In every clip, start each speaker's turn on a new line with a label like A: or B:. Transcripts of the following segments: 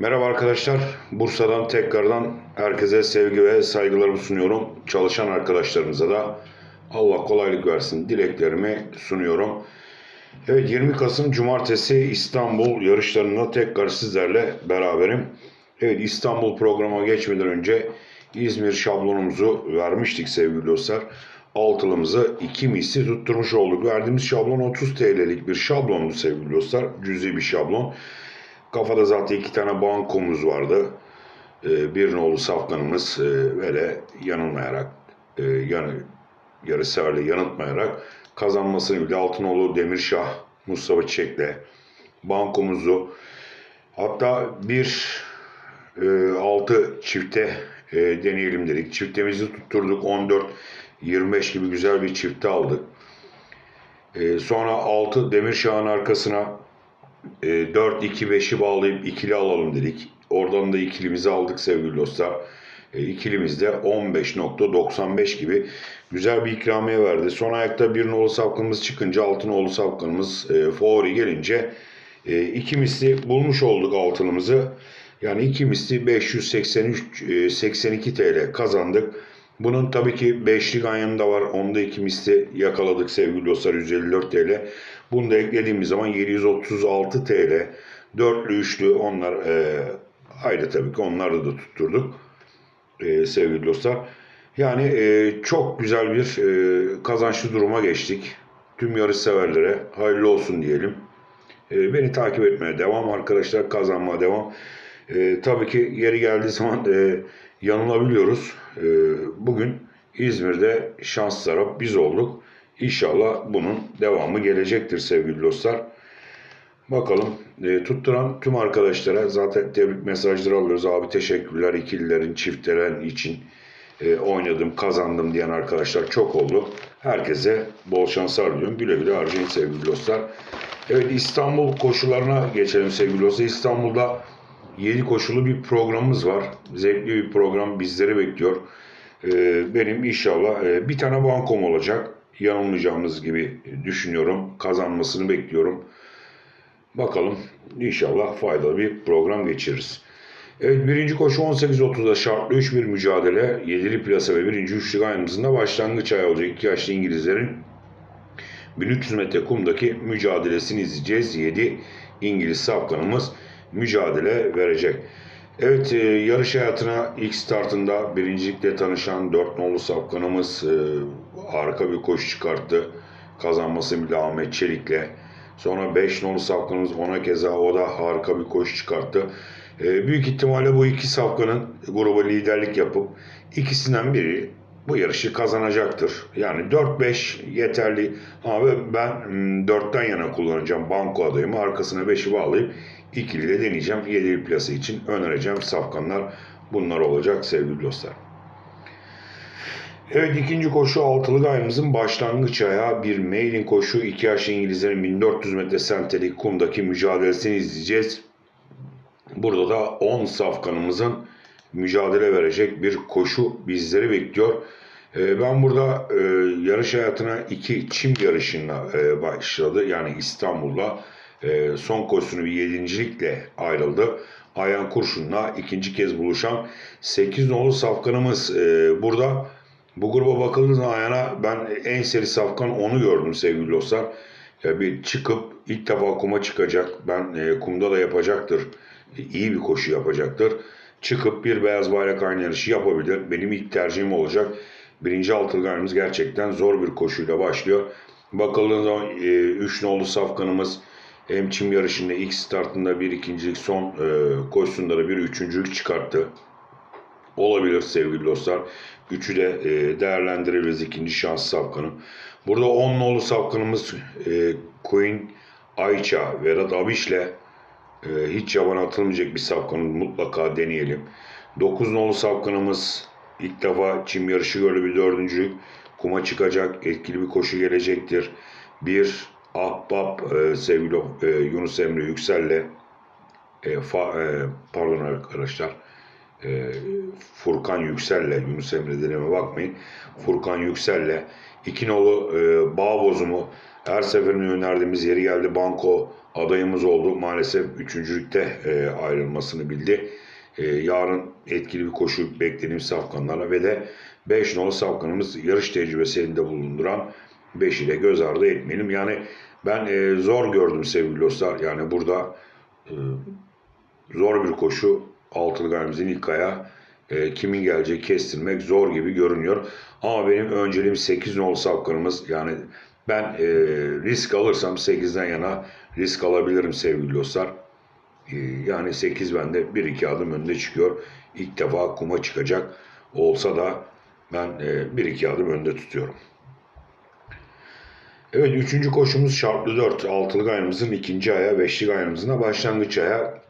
A: Merhaba arkadaşlar. Bursa'dan tekrardan herkese sevgi ve saygılarımı sunuyorum. Çalışan arkadaşlarımıza da Allah kolaylık versin dileklerimi sunuyorum. Evet 20 Kasım Cumartesi İstanbul yarışlarında tekrar sizlerle beraberim. Evet İstanbul programa geçmeden önce İzmir şablonumuzu vermiştik sevgili dostlar. Altılımızı iki misli tutturmuş olduk. Verdiğimiz şablon 30 TL'lik bir şablondu sevgili dostlar. Cüzi bir şablon. Kafada zaten iki tane bankomuz vardı. Ee, bir nolu safkanımız e, böyle yanılmayarak, e, yanı, yarı severle yanıltmayarak kazanmasını bildi. Altınoğlu Demirşah, Mustafa Çiçek'le bankomuzu hatta bir e, altı çifte e, deneyelim dedik. Çiftemizi tutturduk. 14-25 gibi güzel bir çifte aldık. E, sonra 6 Demirşah'ın arkasına e, 4-2-5'i bağlayıp ikili alalım dedik. Oradan da ikilimizi aldık sevgili dostlar. E, ikilimizde 15.95 gibi güzel bir ikramiye verdi. Son ayakta bir nolu safkanımız çıkınca altın nolu safkanımız e, favori gelince e, iki misli bulmuş olduk altınımızı. Yani iki misli 583 e, 82 TL kazandık. Bunun tabii ki beşli ganyanı da var. Onda iki misli yakaladık sevgili dostlar 154 TL. Bunu da eklediğimiz zaman 736 TL. Dörtlü, üçlü onlar e, ayrı tabii ki onları da tutturduk e, sevgili dostlar. Yani e, çok güzel bir e, kazançlı duruma geçtik. Tüm yarış severlere hayırlı olsun diyelim. E, beni takip etmeye devam arkadaşlar. Kazanmaya devam. E, tabii ki yeri geldiği zaman e, yanılabiliyoruz. E, bugün İzmir'de şans biz olduk. İnşallah bunun devamı gelecektir sevgili dostlar. Bakalım e, tutturan tüm arkadaşlara zaten tebrik mesajları alıyoruz. Abi teşekkürler ikililerin, çiftlerin için e, oynadım, kazandım diyen arkadaşlar çok oldu. Herkese bol şanslar diliyorum. Güle güle harcayın sevgili dostlar. Evet İstanbul koşularına geçelim sevgili dostlar. İstanbul'da 7 koşulu bir programımız var. Zevkli bir program bizleri bekliyor. E, benim inşallah e, bir tane bankom olacak. Yanılmayacağımız gibi düşünüyorum. Kazanmasını bekliyorum. Bakalım inşallah faydalı bir program geçiririz. Evet birinci koşu 18.30'da şartlı 3 bir mücadele. Yedili plasa ve birinci üçlük aynımızın başlangıç ayı olacak. İki yaşlı İngilizlerin 1300 metre kumdaki mücadelesini izleyeceğiz. 7 İngiliz safkanımız mücadele verecek. Evet e, yarış hayatına ilk startında birincilikle tanışan 4 nolu safkanımız e, harika bir koşu çıkarttı. Kazanması bile Ahmet Çelik'le. Sonra 5 nolu safkanımız ona keza o da harika bir koşu çıkarttı. E, büyük ihtimalle bu iki safkanın gruba liderlik yapıp ikisinden biri bu yarışı kazanacaktır. Yani 4-5 yeterli ama ben 4'ten yana kullanacağım banko adayımı. Arkasına 5'i bağlayıp ikili de deneyeceğim. 7'li plası için önereceğim safkanlar bunlar olacak sevgili dostlar. Evet ikinci koşu altılı gayımızın başlangıç ayağı bir mailin koşu. iki yaşlı İngilizlerin 1400 metre sentelik kumdaki mücadelesini izleyeceğiz. Burada da 10 safkanımızın mücadele verecek bir koşu bizleri bekliyor. Ee, Ben burada e, yarış hayatına iki çim yarışına e, başladı. Yani İstanbul'da e, son koşusunu bir yedincilikle ayrıldı. Ayhan Kurşun'la ikinci kez buluşan 8 nolu safkanımız burada. Bu gruba bakıldığı zaman Ayhan'a ben en seri safkan onu gördüm sevgili dostlar. Ya bir çıkıp ilk defa kuma çıkacak. Ben kumda da yapacaktır. İyi bir koşu yapacaktır. Çıkıp bir beyaz bayrak aynı yarışı yapabilir. Benim ilk tercihim olacak. Birinci altılganımız gerçekten zor bir koşuyla başlıyor. Bakıldığı zaman 3 nolu safkanımız hem çim yarışında ilk startında bir ikincilik son e, koşusunda da bir üçüncülük çıkarttı. Olabilir sevgili dostlar. Üçü de e, değerlendirebiliriz ikinci şans safkanı. Burada 10 nolu safkanımız e, Queen Ayça Vedat Abiş'le e, hiç yaban atılmayacak bir safkanı mutlaka deneyelim. 9 nolu safkanımız ilk defa çim yarışı gördü bir dördüncülük. Kuma çıkacak etkili bir koşu gelecektir. Bir Ahbap e, sevgili e, Yunus Emre Yüksel'le e, fa, e, pardon arkadaşlar e, Furkan Yüksel'le Yunus Emre dediğime bakmayın. Furkan Yüksel'le iki nolu e, bağ bozumu her seferinde önerdiğimiz yeri geldi banko adayımız oldu. Maalesef üçüncülükte e, ayrılmasını bildi. E, yarın etkili bir koşu beklediğimiz safkanlarla ve de 5 nolu safkanımız yarış tecrübesi elinde bulunduran 5 ile göz ardı etmeyelim. Yani ben e, zor gördüm sevgili dostlar. Yani burada e, zor bir koşu altılı galimizin ilk ayağı e, kimin geleceği kestirmek zor gibi görünüyor. Ama benim önceliğim 8 nolu safkanımız. Yani ben e, risk alırsam 8'den yana risk alabilirim sevgili dostlar. E, yani 8 bende 1-2 adım önde çıkıyor. İlk defa kuma çıkacak olsa da ben e, 1-2 adım önde tutuyorum. Evet üçüncü koşumuz şartlı 4. Altılı gayrımızın ikinci aya, beşli gayrımızın da başlangıç aya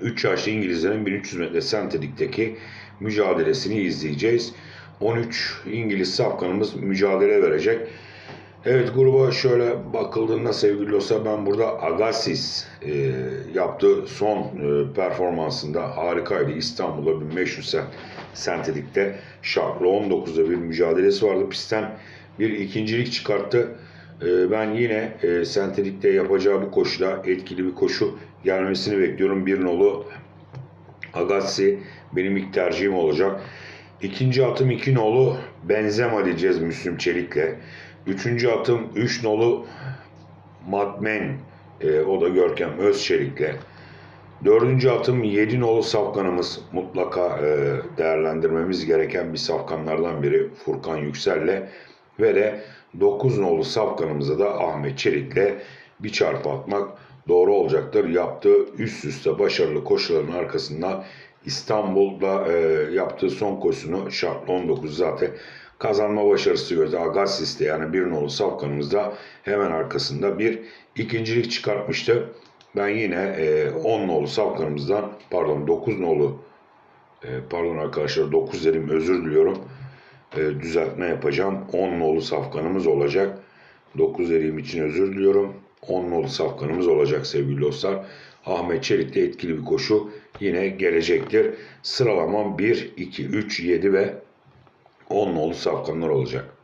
A: 3 yaşlı İngilizlerin 1300 metre sentedikteki mücadelesini izleyeceğiz. 13 İngiliz safkanımız mücadele verecek. Evet gruba şöyle bakıldığında sevgili dostlar ben burada Agassiz e, yaptığı son e, performansında harikaydı. İstanbul'da 1500 sen- sentedikte şartlı 19'da bir mücadelesi vardı. Pistten bir ikincilik çıkarttı. E, ben yine e, sentedikte yapacağı bu koşuda etkili bir koşu gelmesini bekliyorum. Bir nolu Agassi benim ilk tercihim olacak. İkinci atım 2 nolu Benzema diyeceğiz Müslüm Çelik'le. Üçüncü atım 3 nolu Matmen e, o da Görkem Özçelik'le. Dördüncü atım 7 nolu safkanımız mutlaka e, değerlendirmemiz gereken bir safkanlardan biri Furkan Yüksel'le ve de 9 nolu safkanımıza da Ahmet Çelik'le bir çarpı atmak doğru olacaktır. Yaptığı üst üste başarılı koşuların arkasında İstanbul'da e, yaptığı son koşusunu şartlı 19 zaten kazanma başarısı gördü. Agassis'te yani bir nolu safkanımızda hemen arkasında bir ikincilik çıkartmıştı. Ben yine e, 10 nolu safkanımızdan pardon 9 nolu e, pardon arkadaşlar 9 dedim özür diliyorum. E, düzeltme yapacağım. 10 nolu safkanımız olacak. 9 dediğim için özür diliyorum. 10 nolu safkanımız olacak sevgili dostlar. Ahmet Çelik'te etkili bir koşu yine gelecektir. Sıralamam 1, 2, 3, 7 ve 10 nolu safkanlar olacak.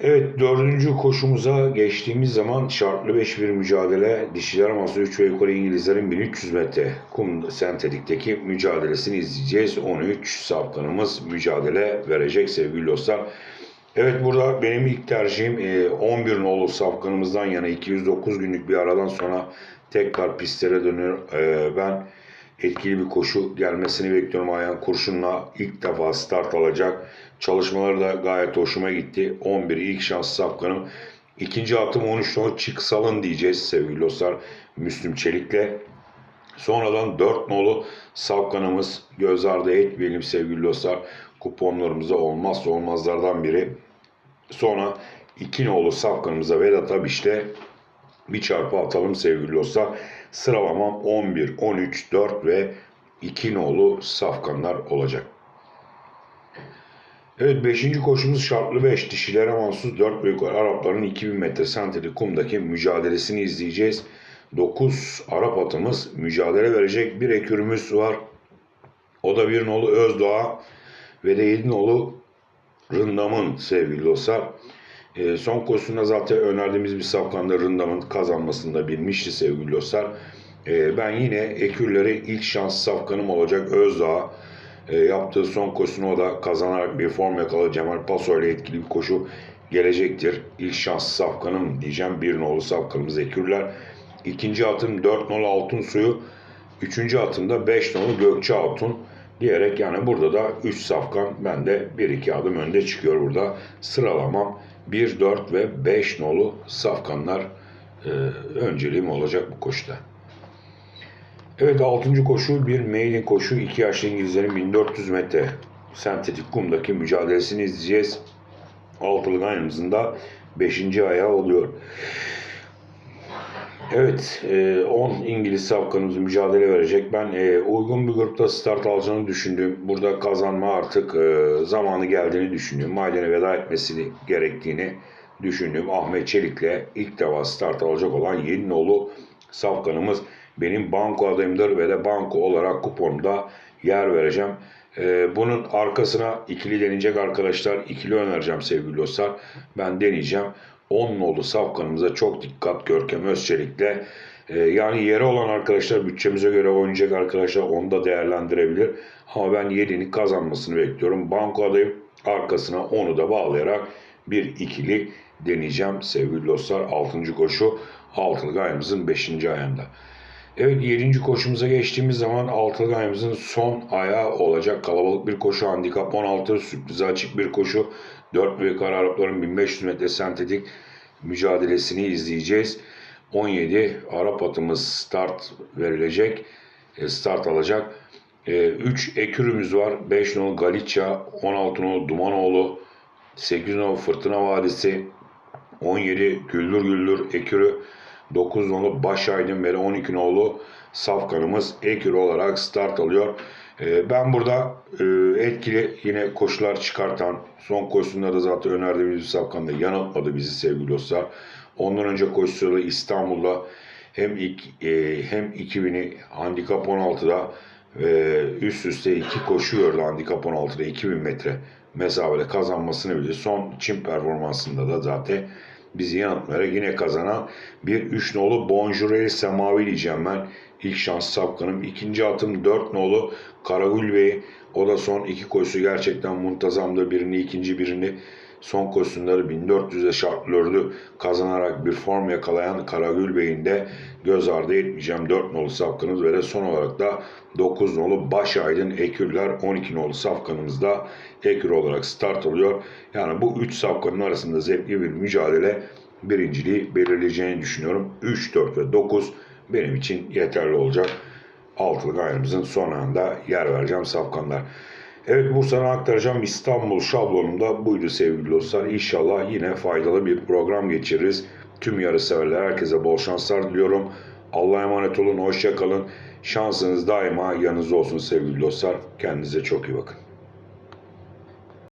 A: Evet dördüncü koşumuza geçtiğimiz zaman şartlı 5 bir mücadele dişiler masa 3 ve yukarı İngilizlerin 1300 metre kum sentedikteki mücadelesini izleyeceğiz. 13 safkanımız mücadele verecek sevgili dostlar. Evet burada benim ilk tercihim e, 11 nolu safkanımızdan yana 209 günlük bir aradan sonra tekrar pistlere dönüyor. E, Ben etkili bir koşu gelmesini bekliyorum. Ayhan Kurşun'la ilk defa start alacak. Çalışmaları da gayet hoşuma gitti. 11 ilk şans safkanım. İkinci atım 13 nolu çık salın diyeceğiz sevgili dostlar. Müslüm Çelik'le. Sonradan 4 nolu safkanımız göz ardı etmeyelim sevgili dostlar. Kuponlarımızda olmazsa olmazlardan biri. Sonra 2 nolu safkanımıza Vedat Abiş'te bir çarpı atalım sevgili dostlar. Sıralamam 11, 13, 4 ve 2 nolu safkanlar olacak. Evet 5. koşumuz şartlı 5 dişilere mahsus 4 ve yukarı Arapların 2000 metre senteli kumdaki mücadelesini izleyeceğiz. 9 Arap atımız mücadele verecek bir ekürümüz var. O da bir nolu Özdoğa ve de 7 nolu Rındam'ın sevgili dostlar. E, son koşusunda zaten önerdiğimiz bir safkanda Rındam'ın kazanmasını da bilmişti sevgili dostlar. E, ben yine ekürleri ilk şans safkanım olacak Özdağ. E, yaptığı son koşusunu o da kazanarak bir form yakaladı. Cemal Paso ile etkili bir koşu gelecektir. İlk şans safkanım diyeceğim. Bir nolu safkanımız ekürler. İkinci atım 4 nolu altın suyu. Üçüncü atımda 5 nolu Gökçe Hatun diyerek yani burada da 3 safkan ben de 1-2 adım önde çıkıyor burada. Sıralamam 1, 4 ve 5 nolu safkanlar e, önceliğim olacak bu koşuda. Evet 6. koşu bir maiden koşu. 2 yaşlı İngilizlerin 1400 metre sentetik kumdaki mücadelesini izleyeceğiz. Altılı gayrımızın da 5. ayağı oluyor. Evet, e, 10 İngiliz safkanımız mücadele verecek. Ben e, uygun bir grupta start alacağını düşündüm. Burada kazanma artık e, zamanı geldiğini düşünüyorum. Maydene veda etmesini gerektiğini düşündüm. Ahmet Çelik'le ilk defa start alacak olan Yeninoğlu safkanımız benim banko adayımdır ve de banko olarak kuponumda yer vereceğim. E, bunun arkasına ikili deneyecek arkadaşlar. ikili önereceğim sevgili dostlar. Ben deneyeceğim. 10 nolu safkanımıza çok dikkat Görkem Özçelik'le. Ee, yani yeri olan arkadaşlar bütçemize göre oynayacak arkadaşlar onu da değerlendirebilir. Ama ben 7'nin kazanmasını bekliyorum. Banko adayım. Arkasına onu da bağlayarak bir ikili deneyeceğim sevgili dostlar. 6. koşu altılı ayımızın 5. ayında. Evet 7. koşumuza geçtiğimiz zaman altılı ayımızın son ayağı olacak. Kalabalık bir koşu handikap 16 sürprize açık bir koşu. 4 büyük Arapların 1500 metre sentetik mücadelesini izleyeceğiz. 17 Arap atımız start verilecek. e, Start alacak. 3 ekürümüz var. 5 nolu Galicia, 16 nolu Dumanoğlu, 8 nolu Fırtına Vadisi, 17 Güldür Güldür Ekürü, 9 nolu Başaydın ve 12 nolu Safkanımız Ekürü olarak start alıyor. Ee, Ben burada e, etkili yine koşular çıkartan son koşusunda da zaten önerdiğimiz Safkan da yanıltmadı bizi sevgili dostlar. Ondan önce koşusu İstanbul'da hem ilk, e, hem 2000'i handikap 16'da ve üst üste iki koşu gördü handikap 16'da 2000 metre mesafede kazanmasını bildi. Son Çin performansında da zaten bizi yanıltmayarak yine kazanan bir 3 nolu Bonjour Semavi diyeceğim ben. İlk şans sapkanım. İkinci atım 4 nolu Karagül Bey. O da son iki koşusu gerçekten muntazamdı. Birini ikinci birini son koşusunda 1400'e şartlördü kazanarak bir form yakalayan Karagül Bey'in de göz ardı etmeyeceğim 4 nolu safkanımız ve de son olarak da 9 nolu Başaydın Ekürler 12 nolu safkanımız da Ekür olarak start alıyor. Yani bu 3 safkanın arasında zevkli bir mücadele birinciliği belirleyeceğini düşünüyorum. 3, 4 ve 9 benim için yeterli olacak. Altılık ayarımızın son anda yer vereceğim safkanlar. Evet Bursa'na aktaracağım İstanbul şablonunda buydu sevgili dostlar. İnşallah yine faydalı bir program geçiririz. Tüm yarışseverler herkese bol şanslar diliyorum. Allah'a emanet olun, hoşça kalın. Şansınız daima yanınızda olsun sevgili dostlar. Kendinize çok iyi bakın.